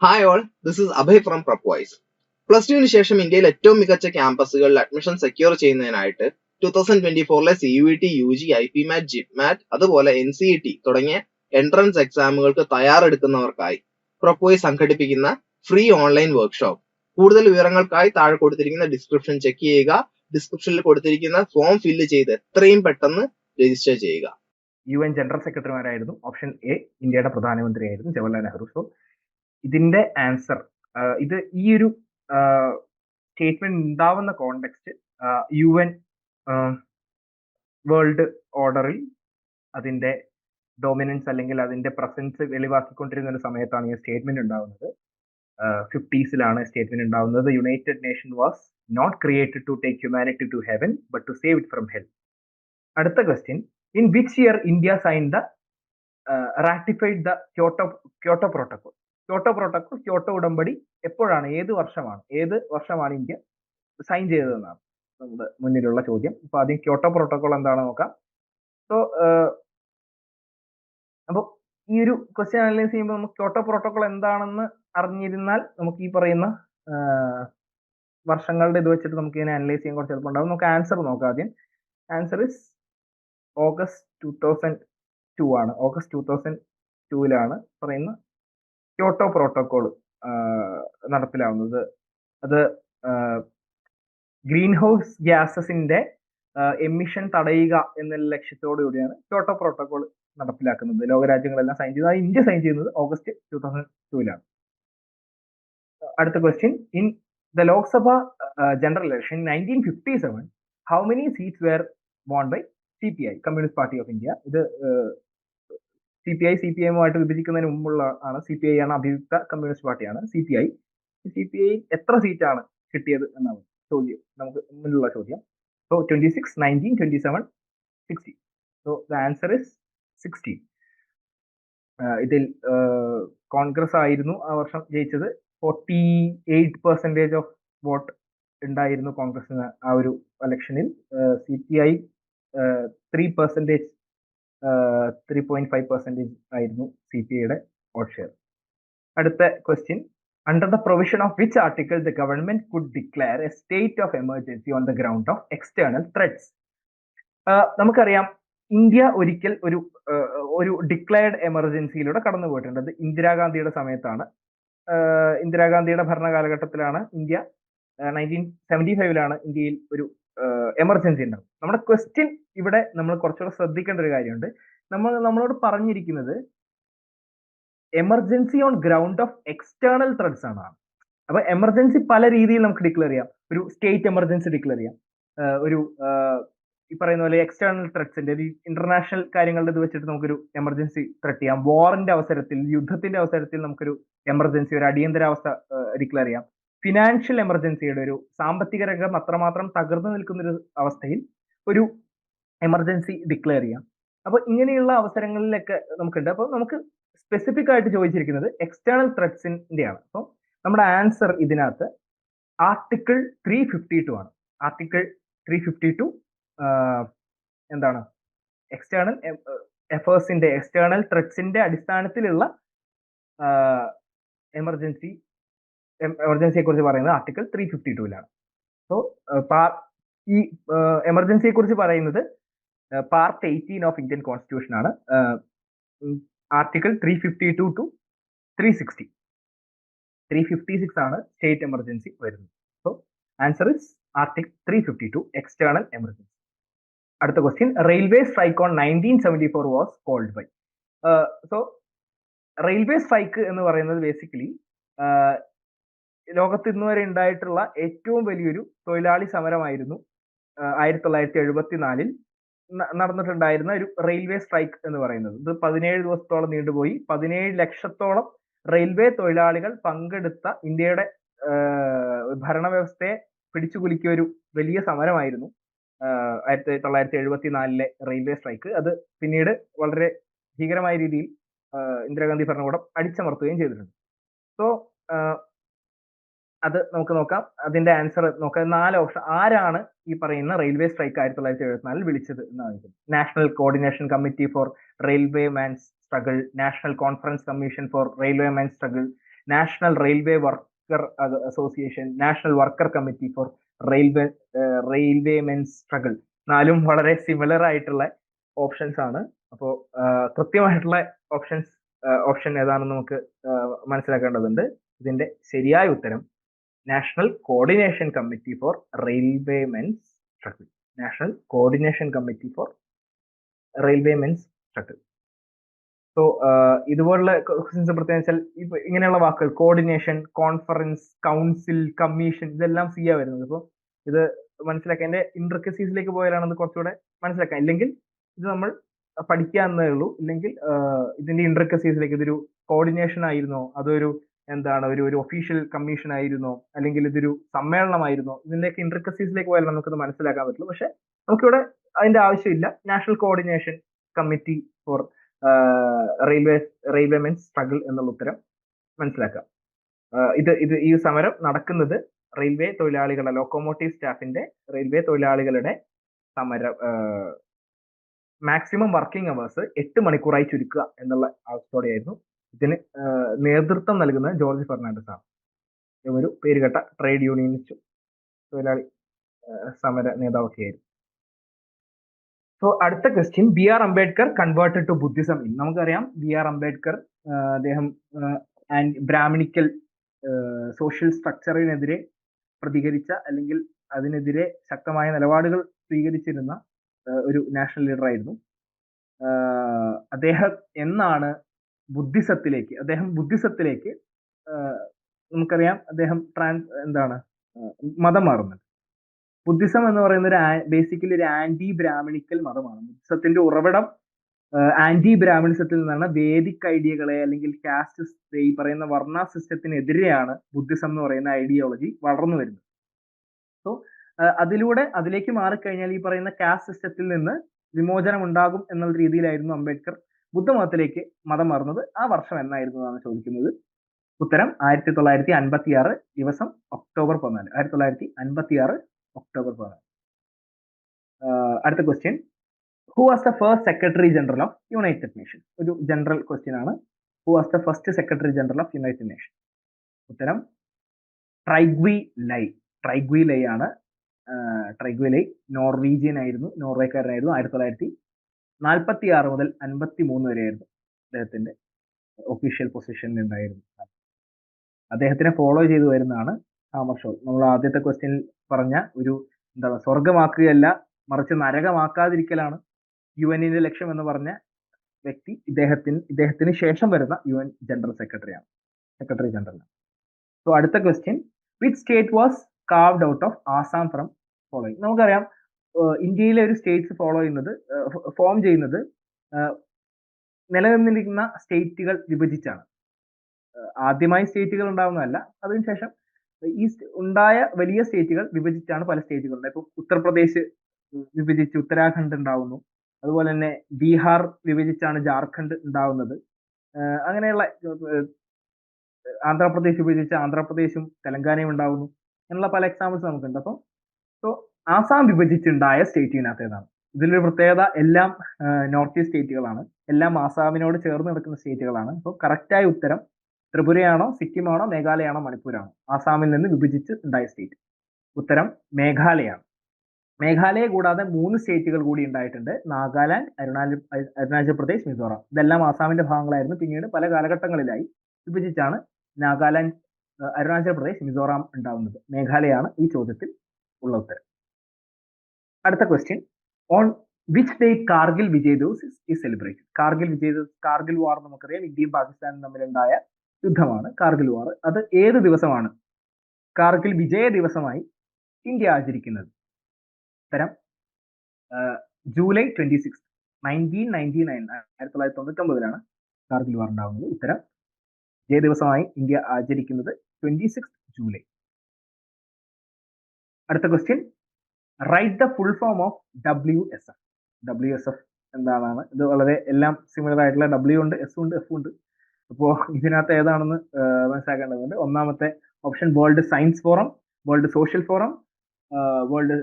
Hi all this is Abhay from പ്രപ്വൈസ് plus ടുവിന് ശേഷം ഇന്ത്യയിൽ ഏറ്റവും മികച്ച ക്യാമ്പസുകളിൽ അഡ്മിഷൻ സെക്യൂർ ചെയ്യുന്നതിനായിട്ട് two thousand twenty ഫോറിലെ C U E T U G IPMAT മാറ്റ് അതുപോലെ എൻ സി ഇ ടി തുടങ്ങിയ എൻട്രൻസ് എക്സാമുകൾക്ക് തയ്യാറെടുക്കുന്നവർക്കായി പ്രൊപ്പോയി സംഘടിപ്പിക്കുന്ന ഫ്രീ ഓൺലൈൻ വർക്ക്ഷോപ്പ് കൂടുതൽ വിവരങ്ങൾക്കായി താഴെ കൊടുത്തിരിക്കുന്ന ഡിസ്ക്രിപ്ഷൻ ചെക്ക് ചെയ്യുക. ഡിസ്ക്രിപ്ഷനിൽ കൊടുത്തിരിക്കുന്ന ഫോം ഫില്ല് ചെയ്ത് എത്രയും പെട്ടെന്ന് രജിസ്റ്റർ ചെയ്യുക. യു എൻ ജനറൽ സെക്രട്ടറിമാരായിരുന്നു ഓപ്ഷൻ എ ഇന്ത്യയുടെ പ്രധാനമന്ത്രിയായിരുന്നു ജവഹർലാൽ നെഹ്റു. സോ ഇതിന്റെ ആൻസർ ഇത് ഈ ഒരു സ്റ്റേറ്റ്മെന്റ് ഉണ്ടാവുന്ന കോണ്ടെക്സ്റ്റ് യു എൻ വേൾഡ് ഓർഡറിൽ അതിന്റെ ഡോമിനൻസ് അല്ലെങ്കിൽ അതിന്റെ പ്രസൻസ് വെളിവാക്കിക്കൊണ്ടിരുന്ന ഒരു സമയത്താണ് ഈ സ്റ്റേറ്റ്മെന്റ് ഉണ്ടാവുന്നത്. ഫിഫ്റ്റീസിലാണ് സ്റ്റേറ്റ്മെന്റ് ഉണ്ടാവുന്നത്. United Nation was not created to take humanity to heaven but to save it from hell അടുത്ത question in which year India sign the ratified the Kyoto Kyoto protocol Kyoto protocol Kyoto ഉടമ്പടി എപ്പോഴാണ്? ഏത് വർഷമാണ്? ഏത് വർഷമാണ് India sign ചെയ്തതെന്നാണ് നമ്മുടെ മുന്നിലുള്ള ചോദ്യം. അപ്പൊ ആദ്യം ക്യോട്ടോ പ്രോട്ടോകോൾ എന്താണെന്ന് നോക്കാം. സോ അപ്പോൾ ഈ ഒരു ക്വസ്റ്റ്യൻ അനലൈസ് ചെയ്യുമ്പോൾ നമുക്ക് ക്യോട്ടോ പ്രോട്ടോകോൾ എന്താണെന്ന് അറിഞ്ഞിരുന്നാൽ നമുക്ക് ഈ പറയുന്ന വർഷങ്ങളുടെ ഇത് വെച്ചിട്ട് നമുക്ക് ഇതിനെ അനലൈസ് ചെയ്യാൻ കുറച്ച് എളുപ്പമുണ്ടാവും നമുക്ക് ആൻസർ നോക്കാം ആദ്യം. Answer is August two thousand two ആണ്. ഓഗസ്റ്റ് ടു തൗസൻഡ് ടൂവിലാണ് പറയുന്ന ക്യോട്ടോ പ്രോട്ടോകോൾ നടപ്പിലാവുന്നത്. അത് ഗ്രീൻ ഹൗസ് ഗ്യാസസിന്റെ എമിഷൻ തടയുക എന്ന ലക്ഷ്യത്തോടു കൂടിയാണ് ക്യോട്ടോ പ്രോട്ടോകോൾ നടപ്പിലാക്കുന്നത്. ലോകരാജ്യങ്ങളെല്ലാം സൈൻ ചെയ്തത് ഇന്ത്യ സൈൻ ചെയ്യുന്നത് ഓഗസ്റ്റ് ടൂ തൗസൻഡ് ടൂവിലാണ് അടുത്ത question in the Lok Sabha general election nineteen fifty seven how many seats were won by C P I communist party of India ഇത് C P I C P എമ്മുമായിട്ട് വിഭജിക്കുന്നതിന് മുമ്പുള്ള ആണ് C P I ആണ് അഭിയുക്ത communist പാർട്ടിയാണ് C P I C P I എത്ര സീറ്റാണ് കിട്ടിയത് എന്നാണ് ചോദ്യം. നമുക്ക് മുന്നിലുള്ള ചോദ്യം. So twenty six nineteen twenty seven sixty so the answer is sixteen ഇതിൽ കോൺഗ്രസ് ആയിരുന്നു ആ വർഷം ജയിച്ചത്. Forty eight percentage of vote ഉണ്ടായിരുന്നു കോൺഗ്രസിന് ആ ഒരു ഇലക്ഷനിൽ C P I three percentage three point five percentage ആയിരുന്നു സി പി ഐയുടെ വോട്ട് ഷെയർ അടുത്ത question under the provision of which article the government could declare a state of emergency on the ground of external threats നമുക്കറിയാം India ഒരിക്കൽ ഒരു ഒരു declared എമർജൻസിയിലൂടെ കടന്നു പോയിട്ടുണ്ട്. അത് ഇന്ദിരാഗാന്ധിയുടെ സമയത്താണ്. ഇന്ദിരാഗാന്ധിയുടെ ഭരണകാലഘട്ടത്തിലാണ് ഇന്ത്യ നയന്റീൻ സെവന്റി ഫൈവിലാണ് ഇന്ത്യയിൽ ഒരു എമർജൻസി ഉണ്ടാവും നമ്മുടെ ക്വസ്റ്റ്യൻ ഇവിടെ നമ്മൾ കുറച്ചുകൂടെ ശ്രദ്ധിക്കേണ്ട ഒരു കാര്യമുണ്ട്. നമ്മൾ നമ്മളോട് പറഞ്ഞിരിക്കുന്നത് emergency on ground of external threats ആണ്. അപ്പൊ എമർജൻസി പല രീതിയിൽ നമുക്ക് ഡിക്ലെയർ ചെയ്യാം. ഒരു സ്റ്റേറ്റ് എമർജൻസി ഡിക്ലെയർ ചെയ്യാം. ഒരു ഈ പറയുന്ന പോലെ എക്സ്റ്റേണൽ ത്രെഡ്സിന്റെ ഒരു ഇന്റർനാഷണൽ കാര്യങ്ങളുടെ ഇത് വെച്ചിട്ട് നമുക്കൊരു എമർജൻസി ത്രെഡ് ചെയ്യാം. വാറിന്റെ അവസരത്തിൽ യുദ്ധത്തിന്റെ അവസരത്തിൽ നമുക്കൊരു എമർജൻസി ഒരു അടിയന്തരാവസ്ഥ ഡിക്ലെയർ ചെയ്യാം. ഫിനാൻഷ്യൽ എമർജൻസിയുടെ ഒരു സാമ്പത്തിക രംഗം അത്രമാത്രം തകർന്നു നിൽക്കുന്ന ഒരു അവസ്ഥയിൽ ഒരു എമർജൻസി ഡിക്ലെയർ ചെയ്യാം. അപ്പൊ ഇങ്ങനെയുള്ള അവസരങ്ങളിലൊക്കെ നമുക്കുണ്ട്. അപ്പൊ നമുക്ക് സ്പെസിഫിക് ആയിട്ട് ചോദിച്ചിരിക്കുന്നത് എക്സ്റ്റേണൽ ത്രെഡ്സിന്റെ ആണ് അപ്പം നമ്മുടെ ആൻസർ ഇതിനകത്ത് ആർട്ടിക്കിൾ ത്രീ ഫിഫ്റ്റി ടു ആണ്. ആർട്ടിക്കിൾ ത്രീ ഫിഫ്റ്റി ടു എന്താണ്? എക്സ്റ്റേണൽ എഫേഴ്സിന്റെ എക്സ്റ്റേണൽ ത്രെഡ്സിന്റെ അടിസ്ഥാനത്തിലുള്ള എമർജൻസി എമർജൻസിയെ കുറിച്ച് പറയുന്നത് ആർട്ടിക്കിൾ ത്രീ ഫിഫ്റ്റി ടുവിലാണ് സോ ഈ എമർജൻസിയെ കുറിച്ച് പറയുന്നത് part eighteen of Indian constitution ആണ്. Article three fifty two two three sixty three fifty six ആണ് സ്റ്റേറ്റ് എമർജൻസി വരുന്നത്. So answer is article three fifty two external emergency അടുത്ത question railway strike on nineteen seventy four was called by so railway strike എന്ന് പറയുന്നത് basically ലോകത്ത് ഇന്ന് വരെ ഉണ്ടായിട്ടുള്ള ഏറ്റവും വലിയൊരു തൊഴിലാളി സമരമായിരുന്നു ആയിരത്തി തൊള്ളായിരത്തി എഴുപത്തിനാലിൽ നടന്നിട്ടുണ്ടായിരുന്ന ഒരു റെയിൽവേ സ്ട്രൈക്ക് എന്ന് പറയുന്നത്. ഇത് പതിനേഴ് ദിവസത്തോളം നീണ്ടുപോയി. പതിനേഴ് ലക്ഷത്തോളം റെയിൽവേ തൊഴിലാളികൾ പങ്കെടുത്ത ഇന്ത്യയുടെ ഭരണവ്യവസ്ഥയെ പിടിച്ചുകുലിക്കിയ ഒരു വലിയ സമരമായിരുന്നു ആയിരത്തി തൊള്ളായിരത്തി എഴുപത്തി നാലിലെ റെയിൽവേ സ്ട്രൈക്ക്. അത് പിന്നീട് വളരെ ഭീകരമായ രീതിയിൽ ഇന്ദിരാഗാന്ധി ഭരണകൂടം അടിച്ചമർത്തുകയും ചെയ്തിട്ടുണ്ട്. സോ അത് നമുക്ക് നോക്കാം. അതിന്റെ ആൻസർ നോക്കാം. നാല് ഓപ്ഷൻ ആരാണ് ഈ പറയുന്ന റെയിൽവേ സ്ട്രൈക്ക് ആയിരത്തി തൊള്ളായിരത്തി എഴുപത്തിനാലിൽ വിളിച്ചത് എന്നാണ് national coordination committee for railway man's struggle national conference commission for railway man struggle national railway worker association national worker committee for railway railway men's struggle നാലും വളരെ സിമിലർ ആയിട്ടുള്ള ഓപ്ഷൻസ് ആണ്. അപ്പോൾ കൃത്യമായിട്ടുള്ള ഓപ്ഷൻസ് ഓപ്ഷൻ ഏതാണെന്ന് നമുക്ക് മനസ്സിലാക്കേണ്ടതുണ്ട്. ഇതിന്റെ ശരിയായ ഉത്തരം national coordination committee for railway men's struggle national coordination committee for railway men's struggle so ഇതുപോലുള്ള ക്വസ്റ്റ്യൻസ് പ്രത്യേകം വെച്ചാൽ ഇപ്പൊ ഇങ്ങനെയുള്ള വാക്കുകൾ കോർഡിനേഷൻ കോൺഫറൻസ് കൗൺസിൽ കമ്മീഷൻ ഇതെല്ലാം സി ആ വരുന്നത്. അപ്പോൾ ഇത് മനസ്സിലാക്കാൻ എന്റെ ഇൻട്രക്കസീസിലേക്ക് പോയാലാണെന്ന് കുറച്ചുകൂടെ മനസ്സിലാക്കാൻ ഇല്ലെങ്കിൽ ഇത് നമ്മൾ പഠിക്കാന്നേ ഉള്ളൂ. ഇല്ലെങ്കിൽ ഇതിന്റെ ഇൻട്രക്കസീസിലേക്ക് ഇതൊരു കോർഡിനേഷൻ ആയിരുന്നോ? അതൊരു എന്താണ് ഒരു ഒരു ഒഫീഷ്യൽ കമ്മീഷൻ ആയിരുന്നോ അല്ലെങ്കിൽ ഇതൊരു സമ്മേളനമായിരുന്നോ ഇതിന്റെയൊക്കെ ഇന്റർക്കസീസിലേക്ക് പോയാൽ നമുക്കത് മനസ്സിലാക്കാൻ പറ്റുള്ളൂ. പക്ഷെ നമുക്കിവിടെ അതിന്റെ ആവശ്യമില്ല. National coordination committee for railway railway men's struggle എന്നുള്ള ഉത്തരം മനസ്സിലാക്കാം. ഇത് ഇത് ഈ സമരം നടക്കുന്നത് റെയിൽവേ തൊഴിലാളികളുടെ ലോക്കോമോട്ടീവ് സ്റ്റാഫിന്റെ റെയിൽവേ തൊഴിലാളികളുടെ സമരം മാക്സിമം വർക്കിംഗ് അവേഴ്സ് എട്ട് മണിക്കൂറായി ചുരുക്കുക എന്നുള്ള ആവശ്യത്തോടെയായിരുന്നു ഇതിന് നേതൃത്വം നൽകുന്നത് ജോർജ് ഫെർണാണ്ടസ് ആണ്. ഒരു പേരുകെട്ട ട്രേഡ് യൂണിയനിസ്റ്റ് തൊഴിലാളി സമര നേതാവൊക്കെ ആയിരുന്നു. സോ അടുത്ത question B R Ambedkar converted to Buddhism നമുക്കറിയാം ബി ആർ അംബേദ്കർ അദ്ദേഹം ആൻഡ് ബ്രാഹ്മണിക്കൽ സോഷ്യൽ സ്ട്രക്ചറിനെതിരെ പ്രതികരിച്ച അല്ലെങ്കിൽ അതിനെതിരെ ശക്തമായ നിലപാടുകൾ സ്വീകരിച്ചിരുന്ന ഒരു നാഷണൽ ലീഡർ ആയിരുന്നു. അദ്ദേഹം എന്നാണ് ബുദ്ധിസത്തിലേക്ക് അദ്ദേഹം ബുദ്ധിസത്തിലേക്ക് നമുക്കറിയാം അദ്ദേഹം ട്രാൻസ് എന്താണ് മതം മാറുന്നത്. ബുദ്ധിസം എന്ന് പറയുന്ന ഒരു ബേസിക്കലി ഒരു ആന്റി ബ്രാഹ്മണിക്കൽ മതമാണ്. ബുദ്ധിസത്തിന്റെ ഉറവിടം ആന്റി ബ്രാഹ്മണിസത്തിൽ നിന്നാണ് വേദിക് ഐഡിയകളെ അല്ലെങ്കിൽ കാസ്റ്റ് ഈ പറയുന്ന വർണ സിസ്റ്റത്തിനെതിരെയാണ് ബുദ്ധിസം എന്ന് പറയുന്ന ഐഡിയോളജി വളർന്നു വരുന്നത്. സോ അതിലൂടെ അതിലേക്ക് മാറിക്കഴിഞ്ഞാൽ ഈ പറയുന്ന കാസ്റ്റ് സിസ്റ്റത്തിൽ നിന്ന് വിമോചനം ഉണ്ടാകും എന്നുള്ള രീതിയിലായിരുന്നു അംബേദ്കർ ബുദ്ധമതത്തിലേക്ക് മതം മാറുന്നത് ആ വർഷം എന്നായിരുന്നു എന്നാണ് ചോദിക്കുന്നത്. ഉത്തരം ആയിരത്തി തൊള്ളായിരത്തി അൻപത്തി ആറ് ദിവസം ഒക്ടോബർ പതിനാല്. ആയിരത്തി തൊള്ളായിരത്തി അൻപത്തി ആറ് ഒക്ടോബർ പതിനാല്. അടുത്ത question who was the first secretary general of United Nation ഒരു ജനറൽ ക്വസ്റ്റ്യൻ ആണ്. Who was the first secretary general of United Nation ഉത്തരം ട്രൈഗ്വി ലൈ. ട്രൈഗ്വി ലൈ ആണ്. ട്രൈഗ്വി ലൈ നോർവീജിയൻ ആയിരുന്നു. നോർവേക്കാരനായിരുന്നു. ആയിരത്തി തൊള്ളായിരത്തി നാൽപ്പത്തി ആറ് മുതൽ അൻപത്തി മൂന്ന് വരെയായിരുന്നു അദ്ദേഹത്തിന്റെ ഒഫീഷ്യൽ പൊസിഷനിൽ ഉണ്ടായിരുന്നു അദ്ദേഹത്തിനെ ഫോളോ ചെയ്തു വരുന്നതാണ് ഷോ നമ്മൾ ആദ്യത്തെ ക്വസ്റ്റ്യനിൽ പറഞ്ഞ ഒരു എന്താണ് സ്വർഗമാക്കുകയല്ല മറിച്ച് നരകമാക്കാതിരിക്കലാണ് യു എന്നിന്റെ ലക്ഷ്യം എന്ന് പറഞ്ഞ വ്യക്തി ഇദ്ദേഹത്തിന് ഇദ്ദേഹത്തിന് ശേഷം വരുന്ന യു എൻ ജനറൽ സെക്രട്ടറിയാണ് സെക്രട്ടറി ജനറൽ സോ അടുത്ത question which state was carved out of Assam from following നമുക്കറിയാം ഇന്ത്യയിലെ ഒരു സ്റ്റേറ്റ്സ് ഫോളോ ചെയ്യുന്നത് ഫോം ചെയ്യുന്നത് നിലനിന്നിരിക്കുന്ന സ്റ്റേറ്റുകൾ വിഭജിച്ചാണ്. ആദ്യമായി സ്റ്റേറ്റുകൾ ഉണ്ടാവുന്നതല്ല അതിനുശേഷം ഈ ഉണ്ടായ വലിയ സ്റ്റേറ്റുകൾ വിഭജിച്ചാണ് പല സ്റ്റേറ്റുകൾ ഉണ്ടായത് ഇപ്പൊ ഉത്തർപ്രദേശ് വിഭജിച്ച് ഉത്തരാഖണ്ഡ് ഉണ്ടാവുന്നു. അതുപോലെ തന്നെ ബീഹാർ വിഭജിച്ചാണ് ജാർഖണ്ഡ് ഉണ്ടാവുന്നത്. അങ്ങനെയുള്ള ആന്ധ്രാപ്രദേശ് വിഭജിച്ച് ആന്ധ്രാപ്രദേശും തെലങ്കാനയും ഉണ്ടാവുന്നു. അങ്ങനെയുള്ള പല എക്സാമ്പിൾസ് നമുക്കുണ്ട്. അപ്പം സോ ആസാം വിഭജിച്ചുണ്ടായ സ്റ്റേറ്റിനകത്ത് ഏതാണ് ഇതിലൊരു പ്രത്യേകത എല്ലാം നോർത്ത് ഈസ്റ്റ് സ്റ്റേറ്റുകളാണ് എല്ലാം ആസാമിനോട് ചേർന്ന് നടക്കുന്ന സ്റ്റേറ്റുകളാണ് അപ്പോൾ കറക്റ്റായ ഉത്തരം ത്രിപുരയാണോ സിക്കിമാണോ മേഘാലയാണോ മണിപ്പൂരാണോ? ആസാമിൽ നിന്ന് വിഭജിച്ച് ഉണ്ടായ സ്റ്റേറ്റ് ഉത്തരം മേഘാലയാണ്. മേഘാലയ കൂടാതെ മൂന്ന് സ്റ്റേറ്റുകൾ കൂടി ഉണ്ടായിട്ടുണ്ട്. നാഗാലാൻഡ് അരുണാചൽ അരുണാചൽ പ്രദേശ് മിസോറാം. ഇതെല്ലാം ആസാമിന്റെ ഭാഗങ്ങളായിരുന്നു. പിന്നീട് പല കാലഘട്ടങ്ങളിലായി വിഭജിച്ചാണ് നാഗാലാൻഡ് അരുണാചൽ പ്രദേശ് മിസോറാം ഉണ്ടാവുന്നത്. മേഘാലയാണ് ഈ ചോദ്യത്തിൽ ഉള്ള ഉത്തരം. അടുത്ത question on which date Kargil Vijay Diwas is celebrated Kargil Vijay Diwas Kargil war നമുക്കറിയാം. ഇന്ത്യയും പാകിസ്ഥാനും തമ്മിലുണ്ടായ യുദ്ധമാണ് കാർഗിൽ വാർ അത് ഏത് ദിവസമാണ്? കാർഗിൽ വിജയ ദിവസമായി ഇന്ത്യ ആചരിക്കുന്നത്. ഉത്തരം July twenty six nineteen ninety nine ആയിരത്തി തൊള്ളായിരത്തി തൊണ്ണൂറ്റി ഒമ്പതിലാണ് കാർഗിൽ വാർ ഉണ്ടാകുന്നത് ഉത്തരം വിജയ ദിവസമായി ഇന്ത്യ ആചരിക്കുന്നത് ട്വന്റി സിക്സ് ജൂലൈ. അടുത്ത question write the full form of W S F W S F എന്താണെന്ന് ഇത് വളരെ എല്ലാം സിമിലർ ആയിട്ടുള്ള ഡബ്ല്യു ഉണ്ട് എസ് ഉണ്ട് എഫ് ഉണ്ട്. അപ്പോൾ ഇതിനകത്ത് ഏതാണെന്ന് മനസ്സിലാക്കേണ്ടതുണ്ട്. ഒന്നാമത്തെ option world science forum world social forum world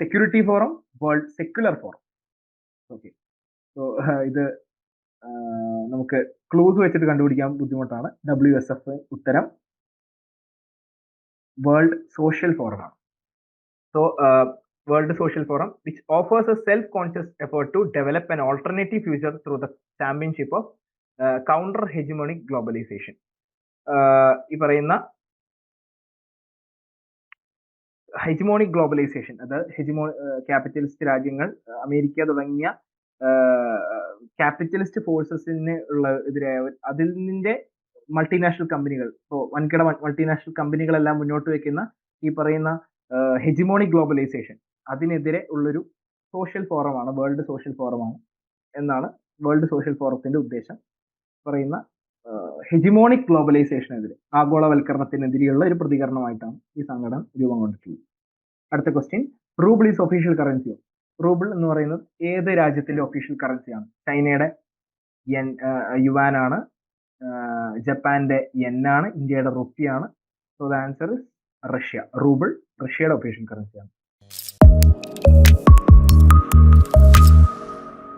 security forum world secular forum okay so ഇത് നമുക്ക് ക്ലൂസ് വെച്ചിട്ട് കണ്ടുപിടിക്കാൻ ബുദ്ധിമുട്ടാണ്. ഡബ്ല്യു എസ് എഫ് ഉത്തരം. വേൾഡ് സോഷ്യൽ ഫോറം ആണ് so world social forum which offers a self conscious effort to develop an alternative future through the championship of counter hegemonic globalization ഈ പറയുന്ന hegemonic globalization അത് ഹെജിമോ capitalist രാജ്യങ്ങൾ America തുടങ്ങിയ capitalist ഫോഴ്സസിന് ഉള്ള എതിരായ അതിൽ നിന്റെ മൾട്ടിനാഷണൽ കമ്പനികൾ ഇപ്പോൾ വൻകിട മൾട്ടിനാഷണൽ കമ്പനികളെല്ലാം മുന്നോട്ട് വെക്കുന്ന ഈ പറയുന്ന ഹെജിമോണിക് ഗ്ലോബലൈസേഷൻ അതിനെതിരെ ഉള്ളൊരു സോഷ്യൽ ഫോറമാണ് വേൾഡ് സോഷ്യൽ ഫോറമാണ് എന്നാണ് വേൾഡ് സോഷ്യൽ ഫോറത്തിന്റെ ഉദ്ദേശം. പറയുന്ന ഹെജിമോണിക് ഗ്ലോബലൈസേഷനെതിരെ ആഗോളവൽക്കരണത്തിനെതിരെയുള്ള ഒരു പ്രതികരണമായിട്ടാണ് ഈ സംഘടന രൂപം കൊണ്ടിട്ടുള്ളത്. അടുത്ത ക്വസ്റ്റ്യൻ റൂബിൾ ഈസ് ഒഫീഷ്യൽ കറൻസിയോ റൂബിൾ എന്ന് പറയുന്നത് ഏത് രാജ്യത്തിന്റെ ഒഫീഷ്യൽ കറൻസിയാണ് ചൈനയുടെ യുവാനാണ് യുവാൻ ജപ്പാന്റെ എൻ ആണ്. ഇന്ത്യയുടെ റുപ്പിയാണ് so the answer is Russia. Rouble റഷ്യയുടെ ഒഫീഷ്യൽ കറൻസിയാണ്